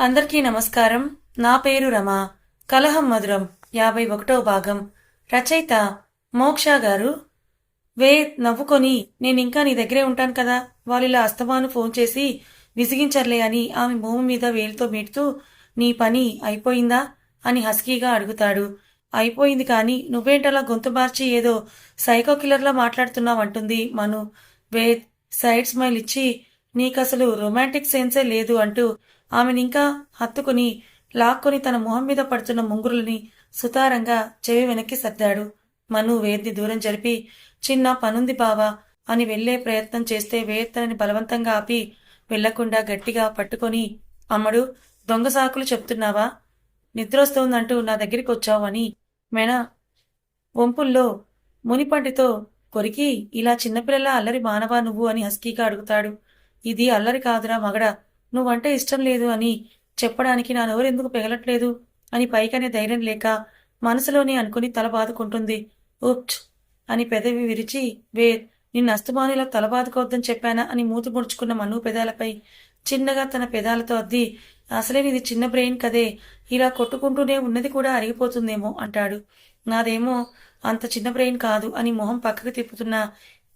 అందరికీ నమస్కారం. నా పేరు రమ. కలహం మధురం యాభై ఒకటో భాగం. రచయిత మోక్ష గారు వే నవ్వుకొని నేను ఇంకా నీ దగ్గరే ఉంటాను కదా. వాళ్ళిలా ఇలా అస్తమాను ఫోన్ చేసి విసిగించర్లే అని ఆమె భూమి మీద వేలితో మెడుతూ నీ పని అయిపోయిందా? అని హస్కీగా అడుగుతాడు. అయిపోయింది కానీ నువ్వేంటలా గొంతు మార్చి ఏదో సైకో కిల్లర్లా మాట్లాడుతున్నావంటుంది మను. వేద్ సైడ్ స్మైల్ ఇచ్చి నీకసలు రొమాంటిక్ సెన్సే లేదు అంటూ ఆమెనింకా ఇంకా హత్తుకుని లాక్కుని తన మొహం మీద పడుతున్న ముంగురులని సుతారంగా చెవి వెనక్కి సర్దాడు. మను వేద్ని దూరం జరిపి చిన్న పనుంది బావా అని వెళ్ళే ప్రయత్నం చేస్తే వేద్ తనని బలవంతంగా ఆపి వెళ్ళకుండా గట్టిగా పట్టుకొని అమ్మడు దొంగ సాకులు చెప్తున్నావా? నిద్రొస్తోందంటూ నా దగ్గరికి వచ్చావు అని మెన వంపుల్లో మునిపంటితో కొరికి ఇలా చిన్నపిల్లల అల్లరి మానవా నువ్వు అని హస్కీగా అడుగుతాడు. ఇది అల్లరి కాదురా మగడ. నువ్వంటే ఇష్టం లేదు అని చెప్పడానికి నా నోరెందుకు పెగలట్లేదు? అని పైకనే ధైర్యం లేక మనసులోనే అనుకుని తల బాదుకుంటుంది. ఉప్చ్ అని పెదవి విరిచి వే నిన్ను అస్తమానిలా తల బాదుకోవద్దని చెప్పానా? అని మూతి ముడుచుకున్న మను పెదాలపై చిన్నగా తన పెదాలతో అద్ది అసలే ఇది చిన్న బ్రెయిన్ కదే. ఇలా కొట్టుకుంటూనే ఉన్నది కూడా అరిగిపోతుందేమో అంటాడు. నాదేమో అంత చిన్న బ్రెయిన్ కాదు అని మొహం పక్కకు తిప్పుతున్న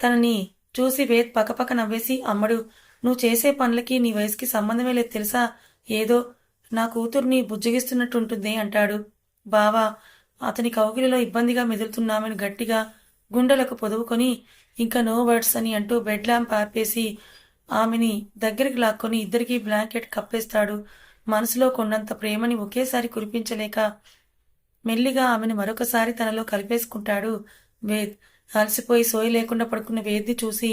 తనని చూసి వేద్ పక్కపక్క నవ్వేసి అమ్మడు నువ్వు చేసే పనులకి నీ వయసుకి సంబంధమే లేదు తెలుసా? ఏదో నా కూతుర్ని బుజ్జగిస్తున్నట్టుంటుంది అంటాడు. బావా అతని కౌగిలిలో ఇబ్బందిగా మెదులుతున్నామని గట్టిగా గుండెలకు పొదువుకొని ఇంకా నో వర్డ్స్ అని అంటూ బెడ్ ల్యాంప్ ఆపేసి ఆమెని దగ్గరికి లాక్కొని ఇద్దరికి బ్లాంకెట్ కప్పేస్తాడు. మనసులో కొన్నంత ప్రేమని ఒకేసారి కురిపించలేక మెల్లిగా ఆమెను మరొకసారి తనలో కలిపేసుకుంటాడు. వేద్ అలసిపోయి సోయి లేకుండా పడుకున్న వేద్ని చూసి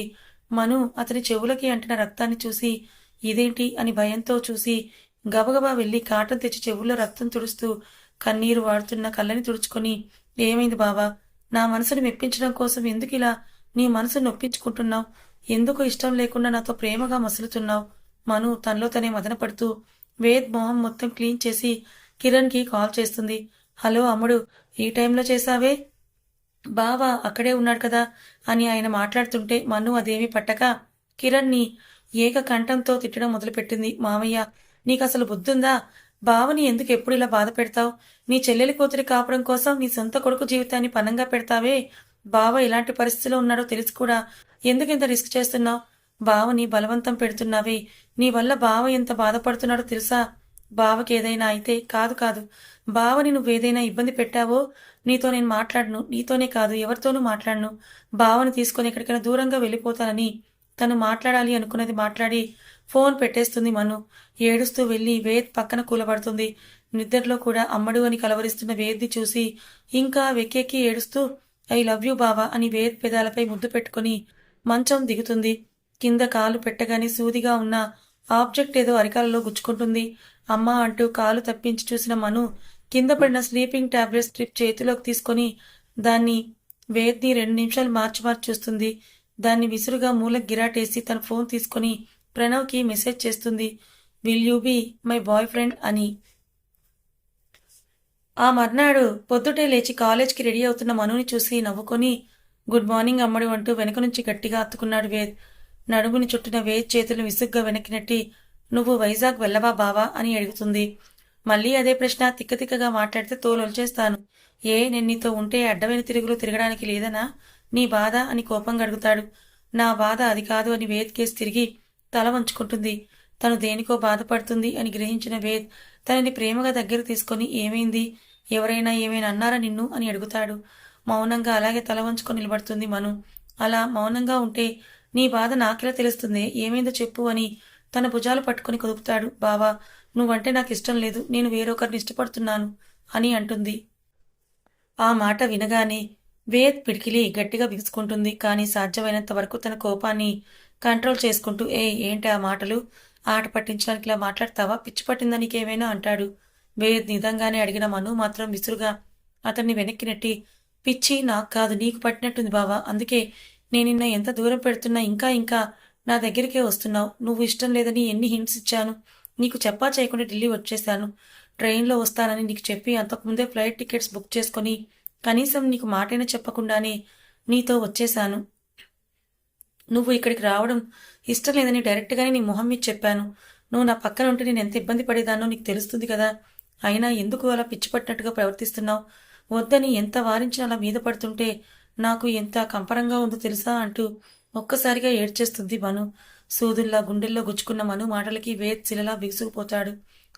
మను అతని చెవులకి అంటిన రక్తాన్ని చూసి ఇదేంటి? అని భయంతో చూసి గబగబా వెళ్ళి కాటం తెచ్చి చెవుల్లో రక్తం తుడుస్తూ కన్నీరు వాడుతున్న కళ్ళని తుడుచుకొని ఏమైంది బావా? నా మనసుని మెప్పించడం కోసం ఎందుకు ఇలా నీ మనసు నొప్పించుకుంటున్నావు. ఎందుకు ఇష్టం లేకుండా నాతో ప్రేమగా మసులుతున్నావు? మను తనలో తనే మదనపడుతూ వేద్ మొహం మొత్తం క్లీన్ చేసి కిరణ్కి కాల్ చేస్తుంది. హలో అమ్ముడు ఈ టైంలో చేశావే? బావా అక్కడే ఉన్నాడు కదా అని ఆయన మాట్లాడుతుంటే మన్ను అదేమీ పట్టక కిరణ్ని ఏక కంఠంతో తిట్టడం మొదలుపెట్టింది. మామయ్య నీకు అసలు బుద్ధుందా? బావని ఎందుకు ఎప్పుడు ఇలా బాధ పెడతావు? నీ చెల్లెలి కూతురి కాపురం కోసం నీ సొంత కొడుకు జీవితాన్ని పనంగా పెడతావే. బావ ఇలాంటి పరిస్థితిలో ఉన్నాడో తెలిసి కూడా. ఎందుకు ఇంత రిస్క్ చేస్తున్నావు? బావని బలవంతం పెడుతున్నావే. నీ వల్ల బావ ఎంత బాధపడుతున్నాడో తెలుసా? బావకి ఏదైనా అయితే కాదు కాదు. బావని నువ్వేదైనా ఇబ్బంది పెట్టావో నీతో నేను మాట్లాడను. నీతోనే కాదు ఎవరితోనూ మాట్లాడను. బావని తీసుకొని ఎక్కడికైనా దూరంగా వెళ్ళిపోతానని తను మాట్లాడాలి అనుకున్నది మాట్లాడి ఫోన్ పెట్టేస్తుంది మను. ఏడుస్తూ వెళ్ళి వేద్ పక్కన కూలబడుతుంది. నిద్రలో కూడా అమ్మడు అని కలవరిస్తున్న వేద్ని చూసి ఇంకా వెక్కెక్కి ఏడుస్తూ ఐ లవ్ యూ బావా అని వేద్ పెదాలపై ముద్దు పెట్టుకుని మంచం దిగుతుంది. కింద కాలు పెట్టగానే సూదిగా ఉన్న ఆబ్జెక్ట్ ఏదో అరికాలలో గుచ్చుకుంటుంది. అమ్మా అంటూ కాలు తప్పించి చూసిన మను కింద పడిన స్లీపింగ్ టాబ్లెట్ స్ట్రిప్ చేతిలోకి తీసుకొని దాన్ని వేద్ని రెండు నిమిషాలు మార్చి మార్చి చూస్తుంది. దాన్ని విసురుగా మూల గిరాటేసి తన ఫోన్ తీసుకొని ప్రణవ్కి మెసేజ్ చేస్తుంది. Will you be my boyfriend అని. ఆ మర్నాడు పొద్దుటే లేచి కాలేజ్కి రెడీ అవుతున్న మనుని చూసి నవ్వుకొని గుడ్ మార్నింగ్ అమ్మడు అంటూ వెనక నుంచి గట్టిగా అత్తుకున్నాడు వేద్. నడుముని చుట్టిన వేద్ చేతులు విసుగ్గా వెనక్కి నెట్టి నువ్వు వైజాగ్ వెళ్ళవా బావా అని అడుగుతుంది. మళ్ళీ అదే ప్రశ్న తిక్కతిక్కగా మాట్లాడితే తోలొల్చేస్తాను. ఏ నేను నీతో ఉంటే అడ్డమైన తిరుగులు తిరగడానికి లేదనా? నీ బాధ అని కోపంగా అడుగుతాడు. నా బాధ అది కాదు అని వేద్ కేసు తిరిగి తల వంచుకుంటుంది. తను దేనికో బాధపడుతుంది అని గ్రహించిన వేద్ తనని ప్రేమగా దగ్గర తీసుకొని ఏమైంది? ఎవరైనా ఏమైనా అన్నారా నిన్ను అని అడుగుతాడు. మౌనంగా అలాగే తల వంచుకొని నిలబడుతుంది మను. అలా మౌనంగా ఉంటే నీ బాధ నాకెలా తెలుస్తుంది? ఏమైందో చెప్పు అని తన భుజాలు పట్టుకుని కదుపుతాడు. బావా నువ్వంటే నాకు ఇష్టం లేదు. నేను వేరొకరిని ఇష్టపడుతున్నాను అని అంటుంది. ఆ మాట వినగానే వేద్ పిడికిలి గట్టిగా బిగుసుకుంటుంది కానీ సాధ్యమైనంత వరకు తన కోపాన్ని కంట్రోల్ చేసుకుంటూ ఏ ఏంటి ఆ మాటలు? ఆట పట్టించడానికి ఇలా మాట్లాడతావా? పిచ్చి పట్టిందా నీకేమైనా? అంటాడు. వేద్ నిదంగానే అడిగిన మను మాత్రం విసురుగా అతన్ని వెనక్కి నెట్టి పిచ్చి నాకు కాదు నీకు పట్టినట్టుంది బావా. అందుకే నేను నిన్న ఎంత దూరం పెడుతున్నా ఇంకా ఇంకా నా దగ్గరికే వస్తున్నావు. నువ్వు ఇష్టం లేదని ఎన్ని హింట్స్ ఇచ్చాను. నీకు చెప్పా చేయకుండా ఢిల్లీ వచ్చేశాను. ట్రైన్లో వస్తానని నీకు చెప్పి అంతకుముందే ఫ్లైట్ టికెట్స్ బుక్ చేసుకొని కనీసం నీకు మాటైనా చెప్పకుండానే నీతో వచ్చేశాను. నువ్వు ఇక్కడికి రావడం ఇష్టం లేదని డైరెక్ట్గానే నీ మొహం మీద చెప్పాను. నువ్వు నా పక్కన ఉంటే నేను ఎంత ఇబ్బంది పడేదానో నీకు తెలుస్తుంది కదా. అయినా ఎందుకు అలా పిచ్చి పట్టినట్టుగా ప్రవర్తిస్తున్నావు? వద్దని ఎంత వారించినా అలా మీద పడుతుంటే నాకు ఎంత కంపరంగా ఉందో తెలుసా అంటూ ఒక్కసారిగా ఏడ్చేస్తుంది మను. సూదుల్లా గుండెల్లో గుచ్చుకున్న మను మాటలకి వేద్ శిలలా బిగుసుకుపోతాడు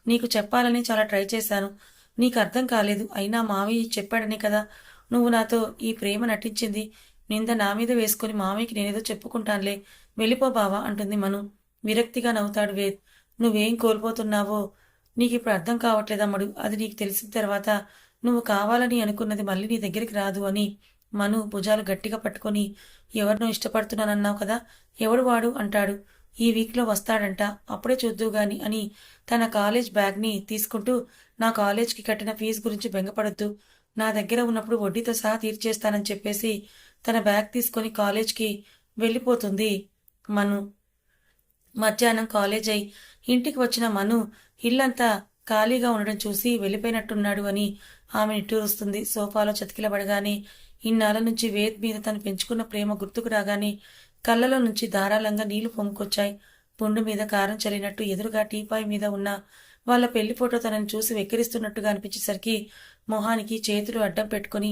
నీకు చెప్పాలని చాలా ట్రై చేశాను. నీకు అర్థం కాలేదు. అయినా మావయ్య చెప్పాడనే కదా. నువ్వు నాతో ఈ ప్రేమ నటించింది. నింద నా మీద వేసుకుని మావయ్యకి నేనేదో చెప్పుకుంటానులే. వెళ్ళిపో బావా అంటుంది మను. విరక్తిగా నవ్వుతాడు వేద్. నువ్వేం కోల్పోతున్నావో? నీకు ఇప్పుడు అర్థం కావట్లేదమ్మడు. అది నీకు తెలిసిన తర్వాత నువ్వు కావాలని అనుకున్నది మళ్ళీ నీ దగ్గరికి రాదు అని మను భుజాలు గట్టిగా పట్టుకొని ఎవరినో ఇష్టపడుతున్నానన్నావు కదా? ఎవడు వాడు? అంటాడు. ఈ వీక్లో వస్తాడంట. అప్పుడే చూద్దు గాని అని తన కాలేజ్ బ్యాగ్ని తీసుకుంటూ నా కాలేజ్కి కట్టిన ఫీజు గురించి బెంగపడొద్దు. నా దగ్గర ఉన్నప్పుడు వడ్డీతో సహా తీర్చేస్తానని చెప్పేసి తన బ్యాగ్ తీసుకొని కాలేజ్కి వెళ్ళిపోతుంది మను. మధ్యాహ్నం కాలేజ్ అయి ఇంటికి వచ్చిన మను ఇల్లంతా ఖాళీగా ఉండడం చూసి వెళ్ళిపోయినట్టున్నాడు అని ఆమె నిట్టూరుస్తుంది. సోఫాలో చతికిలబడగానే ఇన్నాళ్ళ నుంచి వేద్ మీద తను పెంచుకున్న ప్రేమ గుర్తుకు రాగానే కళ్ళలో నుంచి ధారాళంగా నీళ్ళు పొంగుకొచ్చాయి. పుండు మీద కారం చల్లినట్టు ఎదురుగా టీపాయ్ మీద ఉన్న వాళ్ళ పెళ్ళి ఫోటో తనని చూసి వెక్కిరిస్తున్నట్టుగా అనిపించేసరికి మొహానికి చేతులు అడ్డం పెట్టుకుని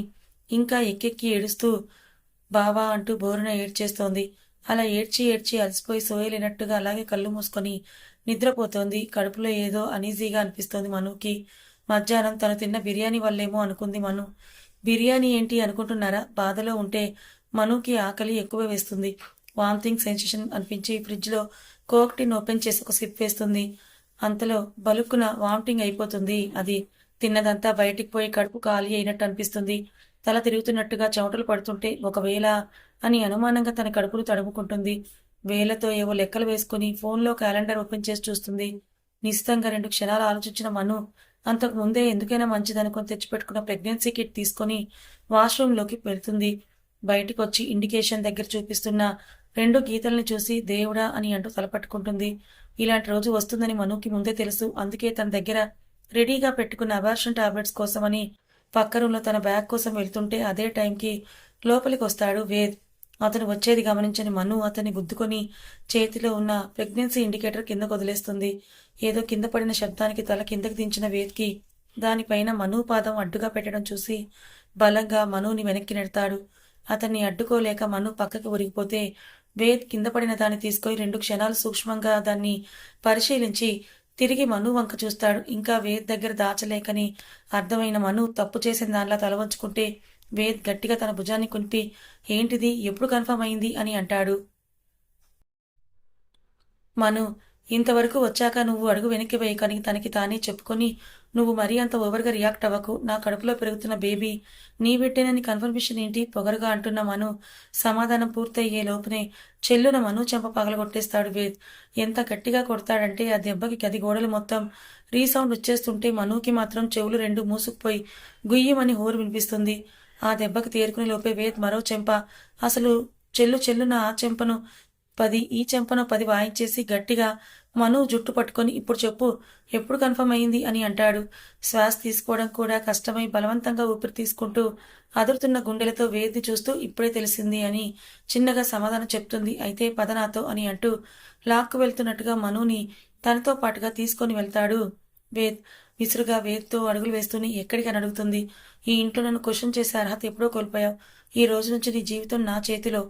ఇంకా ఎక్కెక్కి ఏడుస్తూ బావా అంటూ బోరున ఏడ్చేస్తోంది. అలా ఏడ్చి ఏడ్చి అలసిపోయి సోయలేనట్టుగా అలాగే కళ్ళు మూసుకొని నిద్రపోతోంది. కడుపులో ఏదో అనీజీగా అనిపిస్తోంది మనుకి. మధ్యాహ్నం తను తిన్న బిర్యానీ వల్లేమో అనుకుంది మను. బిర్యానీ ఏంటి అనుకుంటున్నారా? బాధలో ఉంటే మనుకి ఆకలి ఎక్కువ వేస్తుంది. వామిటింగ్ సెన్సేషన్ అనిపించి ఫ్రిడ్జ్లో కోక్ టిన్ ఓపెన్ చేసి ఒక సిప్ వేస్తుంది. అంతలో బలుక్కున వామిటింగ్ అయిపోతుంది. అది తిన్నదంతా బయటికి పోయి కడుపు ఖాళీ అయినట్టు అనిపిస్తుంది. తల తిరుగుతున్నట్టుగా చెమటలు పడుతుంటే ఒకవేళ అని అనుమానంగా తన కడుపును తడుముకుంటుంది. వేలతో ఏవో లెక్కలు వేసుకుని ఫోన్లో క్యాలెండర్ ఓపెన్ చేసి చూస్తుంది. నిశ్చితంగా రెండు క్షణాలు ఆలోచించిన మను అంతకు ముందే ఎందుకైనా మంచిదనుకొని తెచ్చిపెట్టుకున్న ప్రెగ్నెన్సీ కిట్ తీసుకొని వాష్రూమ్లోకి వెళ్తుంది. బయటికి వచ్చి ఇండికేషన్ దగ్గర చూపిస్తున్న రెండు గీతల్ని చూసి దేవుడా అని అంటూ తలపట్టుకుంటుంది. ఇలాంటి రోజు వస్తుందని మనుకి ముందే తెలుసు. అందుకే తన దగ్గర రెడీగా పెట్టుకున్న అబార్షన్ టాబ్లెట్స్ కోసమని పక్క రూమ్లో తన బ్యాగ్ కోసం వెళ్తుంటే అదే టైంకి లోపలికి వస్తాడు వేద్. అతను వచ్చేది గమనించని మను అతన్ని గుద్దుకొని చేతిలో ఉన్న ప్రెగ్నెన్సీ ఇండికేటర్ కిందకు వదిలేస్తుంది. ఏదో కింద పడిన శబ్దానికి తల కిందకి దించిన వేద్కి దానిపైన మను పాదం అడ్డుగా పెట్టడం చూసి బలంగా మనుని వెనక్కి నెడతాడు. అతన్ని అడ్డుకోలేక మను పక్కకి ఒరిగిపోతే వేద్ కింద పడిన దాన్ని తీసుకొని రెండు క్షణాలు సూక్ష్మంగా దాన్ని పరిశీలించి తిరిగి మను వంక చూస్తాడు. ఇంకా వేద్ దగ్గర దాచలేకని అర్థమైన మను తప్పు చేసిన దానిలా తలవంచుకుంటే వేద్ గట్టిగా తన భుజాన్ని కుంపి ఏంటిది? ఎప్పుడు కన్ఫర్మ్ అయింది? అని అంటాడు. మను ఇంతవరకు వచ్చాక నువ్వు అడుగు వెనక్కి వేయకని తనకి తానే చెప్పుకొని నువ్వు మరీ అంత ఓవర్గా రియాక్ట్ అవ్వకు. నా కడుపులో పెరుగుతున్న బేబీ. నీ బిడ్డేనని కన్ఫర్మేషన్ ఏంటి? పొగరుగా అంటున్న మను. సమాధానం పూర్తయ్యే లోపునే చెల్లున మను చెంప పగలగొట్టేస్తాడు వేద్. ఎంత గట్టిగా కొడతాడంటే ఆ దెబ్బకి గది గోడలు మొత్తం. రీసౌండ్ వచ్చేస్తుంటే మనుకి మాత్రం చెవులు రెండు మూసుకుపోయి గుయ్యమని హోరు వినిపిస్తుంది. ఆ దెబ్బకి తేరుకునే లోపే వేద్ మరో చెంప. అసలు చెల్లు చెల్లున ఆ చెంపను పది ఈ చెంపను పది వాయించేసి గట్టిగా మను జుట్టు పట్టుకొని ఇప్పుడు చెప్పు ఎప్పుడు కన్ఫర్మ్ అయింది అని అంటాడు. శ్వాస తీసుకోవడం కూడా కష్టమై బలవంతంగా ఊపిరి తీసుకుంటూ అదురుతున్న గుండెలతో వేది చూస్తూ ఇప్పుడే తెలిసింది అని చిన్నగా సమాధానం చెప్తుంది. అయితే పదనాతో అని అంటూ లాక్కు వెళ్తున్నట్టుగా మనుని తనతో పాటుగా తీసుకొని వెళ్తాడు. వేద్ విసురుగా వేద్తో అడుగులు వేస్తూనే ఎక్కడికి అని అడుగుతుంది. ఈ ఇంట్లో నన్ను క్వశ్చన్ చేసే అర్హత ఎప్పుడో కోల్పోయావు. ఈ రోజు నుంచి నీ జీవితం నా చేతిలో.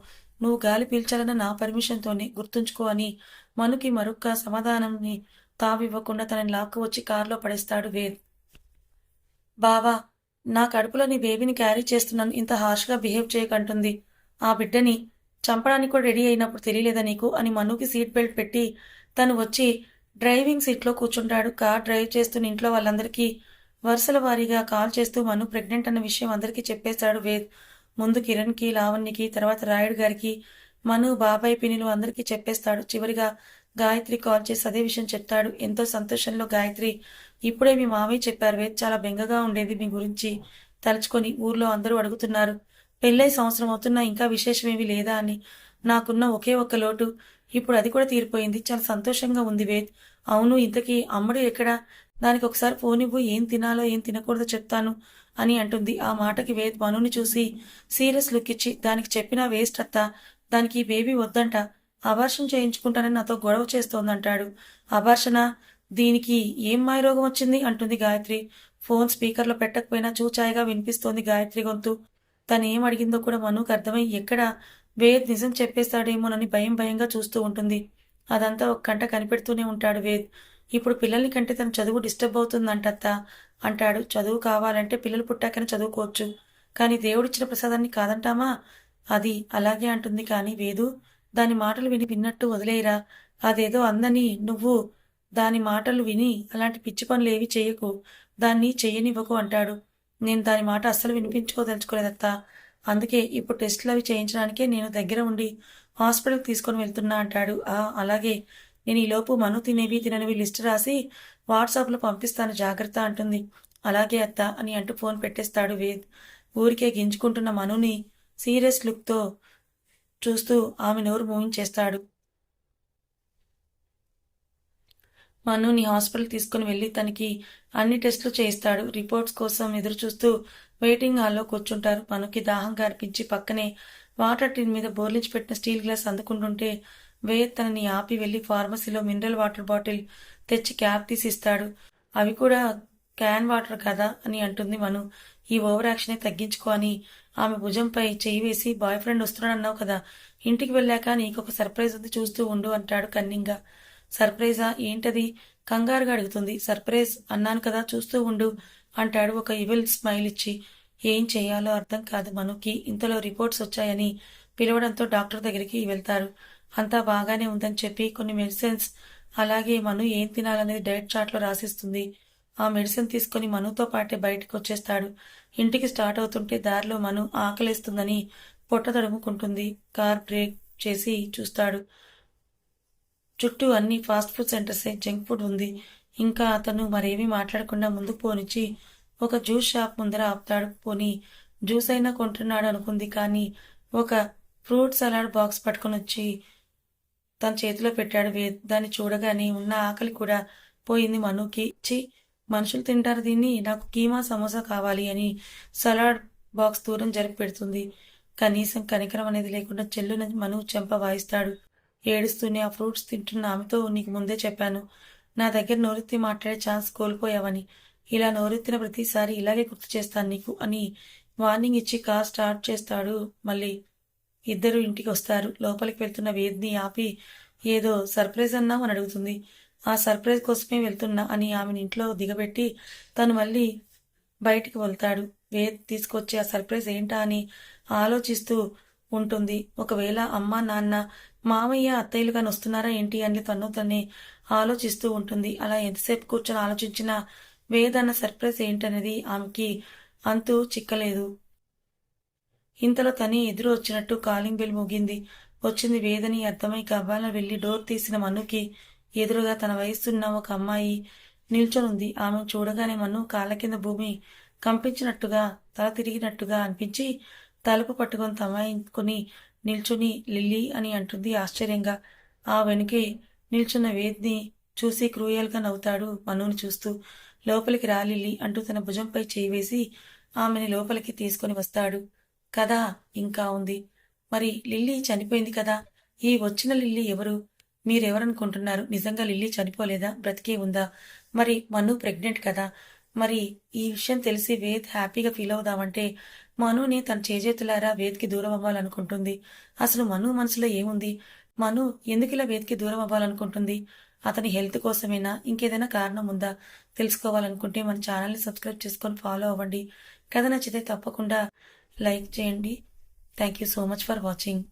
నువ్వు గాలి పీల్చాలన్న నా పర్మిషన్తోనే గుర్తుంచుకో అని మనుకి మరొక్క సమాధానంని తావివ్వకుండా తనని లాక్కు వచ్చి కారులో పడేస్తాడు వేద్ బావా నా కడుపులో నీ బేబీని క్యారీ చేస్తున్నాను. ఇంత హార్ష్గా బిహేవ్ చేయకంటుంది. ఆ బిడ్డని చంపడానికి కూడా రెడీ అయినప్పుడు తెలియలేదా నీకు? అని మనుకి సీట్ బెల్ట్ పెట్టి తను వచ్చి డ్రైవింగ్ సీట్లో కూర్చుంటాడు. కార్ డ్రైవ్ చేస్తున్న ఇంట్లో వాళ్ళందరికీ వరుసల వారీగా కాల్ చేస్తూ మను ప్రెగ్నెంట్ అన్న విషయం అందరికీ చెప్పేశాడు వేద్ ముందు కిరణ్కి లావణ్యకి తర్వాత రాయుడు గారికి మను బాబాయ్ పిన్నిలు అందరికీ చెప్పేస్తాడు. చివరిగా గాయత్రి కాల్ చేసి అదే విషయం చెప్తాడు. ఎంతో సంతోషంలో గాయత్రి ఇప్పుడే మీ మామయ్య చెప్పారు వేద్ చాలా బెంగగా ఉండేది మీ గురించి తలుచుకొని ఊర్లో అందరూ అడుగుతున్నారు. పెళ్ళై సంవత్సరం అవుతున్నా ఇంకా విశేషమేమీ లేదా అని నాకున్న ఒకే ఒక్క లోటు. ఇప్పుడు అది కూడా తీరిపోయింది. చాలా సంతోషంగా ఉంది వేద్. అవును ఇంతకీ అమ్మడు ఎక్కడా? దానికి ఒకసారి ఫోన్ ఇవ్వు ఏం తినాలో ఏం తినకూడదో చెప్తాను. అని అంటుంది. ఆ మాటకి వేద్ మనుని చూసి సీరియస్ లుక్ ఇచ్చి దానికి చెప్పినా వేస్ట్ అత్త దానికి బేబీ వద్దంట అబార్షన్ చేయించుకుంటానని నాతో గొడవ చేస్తోందంటాడు. అబార్షణ దీనికి ఏం మాయరోగం వచ్చింది? అంటుంది గాయత్రి. ఫోన్ స్పీకర్లో పెట్టకపోయినా చూచాయిగా వినిపిస్తోంది గాయత్రి గొంతు. తను ఏం అడిగిందో కూడా మనుకు అర్థమై ఎక్కడ వేద్ నిజం చెప్పేస్తాడేమోనని భయం భయంగా చూస్తూ ఉంటుంది. అదంతా ఒక కంట కనిపెడుతూనే ఉంటాడు వేద్. ఇప్పుడు పిల్లల్ని కంటే తన చదువు డిస్టర్బ్ అవుతుందంటత్త అంటాడు. చదువు కావాలంటే పిల్లలు పుట్టాకనే చదువుకోవచ్చు. కానీ దేవుడిచ్చిన ప్రసాదాన్ని కాదంటామా? అది అలాగే అంటుంది. కానీ వేదు దాని మాటలు విని విన్నట్టు వదిలేయరా. అదేదో అందని నువ్వు దాని మాటలు విని అలాంటి పిచ్చి పనులు ఏవి చేయకు. దాన్ని చెయ్యనివ్వకు అంటాడు. నేను దాని మాట అస్సలు వినిపించుకోదలుచుకోలేదత్త. అందుకే ఇప్పుడు టెస్టులు అవి చేయించడానికే నేను దగ్గర ఉండి హాస్పిటల్కి తీసుకొని వెళ్తున్నా అంటాడు. ఆ అలాగే. నేను ఈలోపు మను తినేవి తిననివి లిస్ట్ రాసి వాట్సాప్లో పంపిస్తాను జాగ్రత్త అంటుంది. అలాగే అత్త అని అంటూ ఫోన్ పెట్టేస్తాడు వేద్. ఊరికే గింజుకుంటున్న మనుని సీరియస్ లుక్తో చూస్తూ ఆమె నోరు మూయించేస్తాడు. మనుని హాస్పిటల్ తీసుకుని వెళ్ళి తనకి అన్ని టెస్టులు చేయిస్తాడు. రిపోర్ట్స్ కోసం ఎదురు చూస్తూ వెయిటింగ్ హాల్లో కూర్చుంటారు. మనుకి దాహంగా అనిపించి పక్కనే వాటర్ టిన్ మీద బోర్లించి పెట్టిన స్టీల్ గ్లాస్ అందుకుంటుంటే వేద్ తనని ఆపి వెళ్ళి ఫార్మసీలో మినరల్ వాటర్ బాటిల్ తెచ్చి క్యాప్ తీసి ఇస్తాడు. అవి కూడా క్యాన్ వాటర్ కదా అని అంటుంది మను. ఈ ఓవర్ యాక్షనే తగ్గించుకో అని. ఆమె భుజంపై చేయి వేసి బాయ్ ఫ్రెండ్ వస్తున్నాడన్నావు కదా. ఇంటికి వెళ్ళాక నీకొక సర్ప్రైజ్ ఉంది చూస్తూ ఉండు అంటాడు కన్నింగా. సర్ప్రైజా? ఏంటది? కంగారుగా అడుగుతుంది. సర్ప్రైజ్ అన్నాను కదా చూస్తూ ఉండు అంటాడు ఒక ఇవిల్ స్మైల్ ఇచ్చి. ఏం చేయాలో అర్థం కాదు మనుకి. ఇంతలో రిపోర్ట్స్ వచ్చాయని పిలవడంతో డాక్టర్ దగ్గరికి వెళ్తారు. అంతా బాగానే ఉందని చెప్పి కొన్ని మెడిసిన్స్ అలాగే మను ఏం తినాలనేది డైట్ చార్ట్లో రాసిస్తుంది. ఆ మెడిసిన్ తీసుకుని మనుతో పాటే బయటకు వచ్చేస్తాడు ఇంటికి స్టార్ట్ అవుతుంటే దారిలో మను ఆకలేస్తుందని పొట్ట తడుముకుంటుంది. కార్ బ్రేక్ చేసి చూస్తాడు. చుట్టూ అన్ని ఫాస్ట్ ఫుడ్ సెంటర్సే జంక్ ఫుడ్ ఉంది. ఇంకా అతను మరేమీ మాట్లాడకుండా ముందుకు పోనిచ్చి ఒక జ్యూస్ షాప్ ముందర ఆపుతాడు. పోని జ్యూస్ అయినా కొంటున్నాడు అనుకుంది కానీ ఒక ఫ్రూట్ సలాడ్ బాక్స్ పట్టుకొని వచ్చి తన చేతిలో పెట్టాడు. వేద్ దాన్ని చూడగానే ఉన్న ఆకలి కూడా పోయింది మనుకి. చి మనుషులు తింటారు దీన్ని. నాకు కీమా సమోసా కావాలి అని సలాడ్ బాక్స్ దూరం జరిపి పెడుతుంది. కనీసం కనికరం అనేది లేకుండా చెల్లున మను చెంప వాయిస్తాడు. ఏడుస్తూనే ఆ ఫ్రూట్స్ తింటున్న ఆమెతో నీకు ముందే చెప్పాను. నా దగ్గర నోరెత్తి మాట్లాడే ఛాన్స్ కోల్పోయావని. ఇలా నోరెత్తిన ప్రతిసారి ఇలాగే గుర్తు చేస్తాను నీకు అని వార్నింగ్ ఇచ్చి కార్ స్టార్ట్ చేస్తాడు మళ్ళీ. ఇద్దరు ఇంటికి వస్తారు లోపలికి వెళ్తున్న వేద్ని ఆపి ఏదో సర్ప్రైజ్ అన్నామని అని అడుగుతుంది. ఆ సర్ప్రైజ్ కోసమే వెళ్తున్నా అని ఆమెను ఇంట్లో దిగబెట్టి తను మళ్ళీ బయటికి వెళ్తాడు. వేద్ తీసుకొచ్చి ఆ సర్ప్రైజ్ ఏంటా అని ఆలోచిస్తూ ఉంటుంది. ఒకవేళ అమ్మ నాన్న మామయ్య అత్తయ్యలు కానీ వస్తున్నారా ఏంటి అని తను తన్ని ఆలోచిస్తూ ఉంటుంది. అలా ఎంతసేపు కూర్చొని ఆలోచించిన వేదన్న సర్ప్రైజ్ ఏంటనేది ఆమెకి అంతు చిక్కలేదు. ఇంతలో తని ఎదురు వచ్చినట్టు కాలింగ్ బెల్ ముగింది. వచ్చింది వేదని అర్థమై గబ్బాలను వెళ్ళి డోర్ తీసిన మనుకి ఎదురుగా తన వయసున్న ఒక అమ్మాయి నిల్చొనుంది. ఆమె చూడగానే మన్ను కాళ్ళ కింద భూమి కంపించినట్టుగా తల తిరిగినట్టుగా అనిపించి తలుపు పట్టుకొని తమాయించుకుని నిల్చుని లిల్లీ అని అంటుంది ఆశ్చర్యంగా. ఆ వెనుకే నిల్చున్న వేద్ని చూసి క్రూయల్గా నవ్వుతాడు మనుని చూస్తూ. లోపలికి రా లిల్లీ అంటూ తన భుజంపై చేయి వేసి ఆమెని లోపలికి తీసుకొని వస్తాడు. కదా ఇంకా ఉంది. మరి లిల్లీ చనిపోయింది కదా ఈ వచ్చిన లిల్లీ ఎవరు? మీరెవరనుకుంటున్నారు? నిజంగా లిల్లీ చనిపోలేదా? బ్రతికే ఉందా? మరి మను ప్రెగ్నెంట్ కదా. మరి ఈ విషయం తెలిసి వేద్ హ్యాపీగా ఫీల్ అవుదామంటే మనుని తన చేజేతులారా వేద్కి దూరం అవ్వాలనుకుంటుంది. అసలు మను మనసులో ఏముంది? మను ఎందుకు ఇలా వేద్కి దూరం అవ్వాలనుకుంటుంది? అతని హెల్త్ కోసమేనా? ఇంకేదైనా కారణం ఉందా? తెలుసుకోవాలనుకుంటే మన ఛానల్ని సబ్స్క్రైబ్ చేసుకొని ఫాలో అవ్వండి. కథ నచ్చితే తప్పకుండా లైక్ చేయండి. Thank you so much for watching